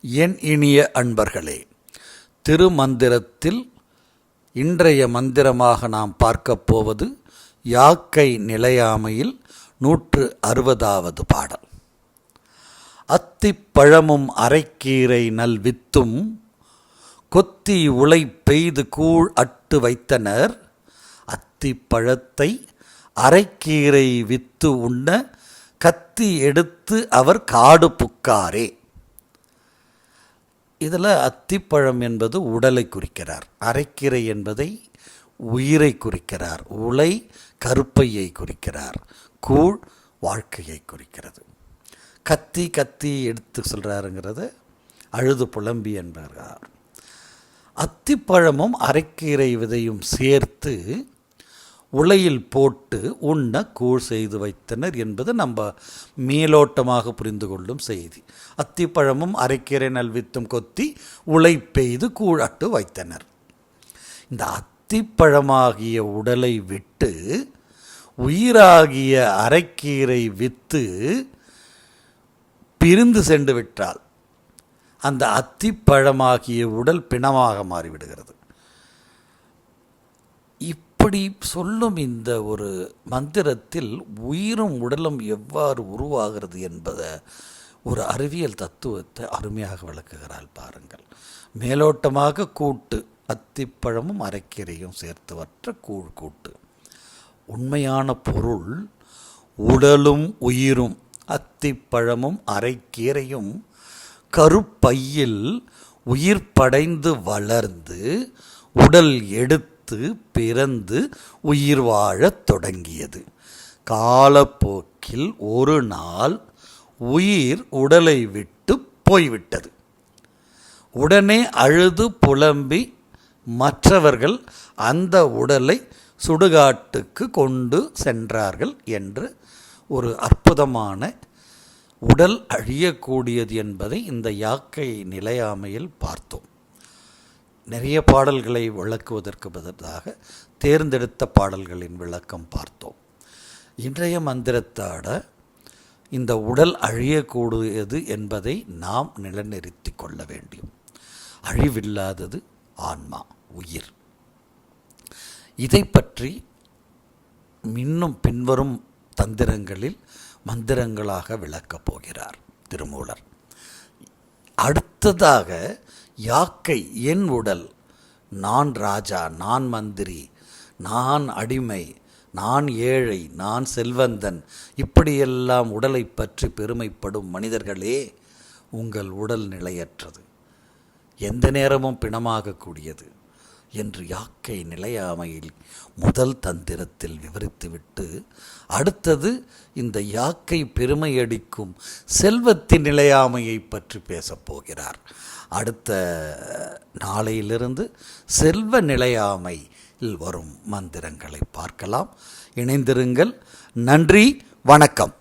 என் இனிய அன்பர்களே திருமந்திரத்தில் இன்றைய மந்திரமாக நாம் பார்க்கப் போவது யாக்கை நிலையாமையில் நூற்று அறுபதாவது பாடல். அத்திப்பழமும் அரைக்கீரை நல் வித்தும் கொத்தி உலை பெய்து கூழ் அட்டு வைத்தனர். அத்திப்பழத்தை அரைக்கீரை வித்து உண்ண கத்தி எடுத்து அவர் காடு புக்காரே. இதில் அத்திப்பழம் என்பது உடலை குறிக்கிறார் அரைக்கீரை என்பதை உயிரை குறிக்கிறார் உலை கருப்பையை குறிக்கிறார் கூழ் வாழ்க்கையை குறிக்கிறது. கத்தி கத்தி எடுத்து சொல்கிறாருங்கிறது அழுது புலம்பி என்பார். அத்திப்பழமும் அரைக்கீரை விதையும் சேர்த்து உலையில் போட்டு உண்ண கூழ் செய்து வைத்தனர் என்பது நம்ம மேலோட்டமாக புரிந்து கொள்ளும் செய்தி. அத்திப்பழமும் அரைக்கீரை நல்வித்தும் கொத்தி உலை பெய்து கூழாட்டு வைத்தனர். இந்த அத்திப்பழமாகிய உடலை விட்டு உயிராகிய அரைக்கீரை வித்து பிரிந்து சென்று விட்டால் அந்த அத்திப்பழமாகிய உடல் பிணமாக மாறிவிடுகிறது. இப்படி சொல்லும் இந்த ஒரு மந்திரத்தில் உயிரும் உடலும் எவ்வாறு உருவாகிறது என்பதை ஒரு அறிவியல் தத்துவத்தை அருமையாக விளக்குகிறாள் பாருங்கள். மேலோட்டமாக கூட்டு அத்திப்பழமும் அரைக்கீரையும் சேர்த்து வற்ற கூழ் கூட்டு. உண்மையான பொருள் உடலும் உயிரும் அத்திப்பழமும் அரைக்கீரையும் கருப்பையில் உயிர் படைந்து வளர்ந்து உடல் எடுத்து பிறந்து உயிர் வாழத் தொடங்கியது. காலப்போக்கில் ஒரு நாள் உயிர் உடலை விட்டு போய்விட்டது. உடனே அழுது புலம்பி மற்றவர்கள் அந்த உடலை சுடுகாட்டுக்கு கொண்டு சென்றார்கள் என்று ஒரு அற்புதமான உடல் அழியக்கூடியது என்பதை இந்த யாக்கை நிலையாமையில் பார்த்தோம். நிறைய பாடல்களை விளக்குவதற்கு பதிலாக தேர்ந்தெடுத்த பாடல்களின் விளக்கம் பார்த்தோம். இன்றைய மந்திரத்தாட இந்த உடல் அழியக்கூடியது என்பதை நாம் நிலைநிறுத்தி கொள்ள வேண்டும். அழிவில்லாதது ஆன்மா உயிர். இதை பற்றி இன்னும் பின்வரும் தந்திரங்களில் மந்திரங்களாக விளக்கப் போகிறார் திருமூலர். அடுத்ததாக யாக்கை என் உடல் நான் ராஜா நான் மந்திரி நான் அடிமை நான் ஏழை நான் செல்வந்தன் இப்படியெல்லாம் உடலை பற்றி பெருமைப்படும் மனிதர்களே உங்கள் உடல் நிலையற்றது. எந்த நேரமும் பிணமாகக்கூடியது என்று யாக்கை நிலையாமையில் முதல் தந்திரத்தில் விவரித்துவிட்டு அடுத்தது இந்த யாக்கை பெருமையடிக்கும் செல்வத்தின் நிலையாமையை பற்றி பேசப் போகிறார். அடுத்த நாளையிலிருந்து செல்வ நிலையாமையில் வரும் மந்திரங்களை பார்க்கலாம். இணைந்திருங்கள். நன்றி. வணக்கம்.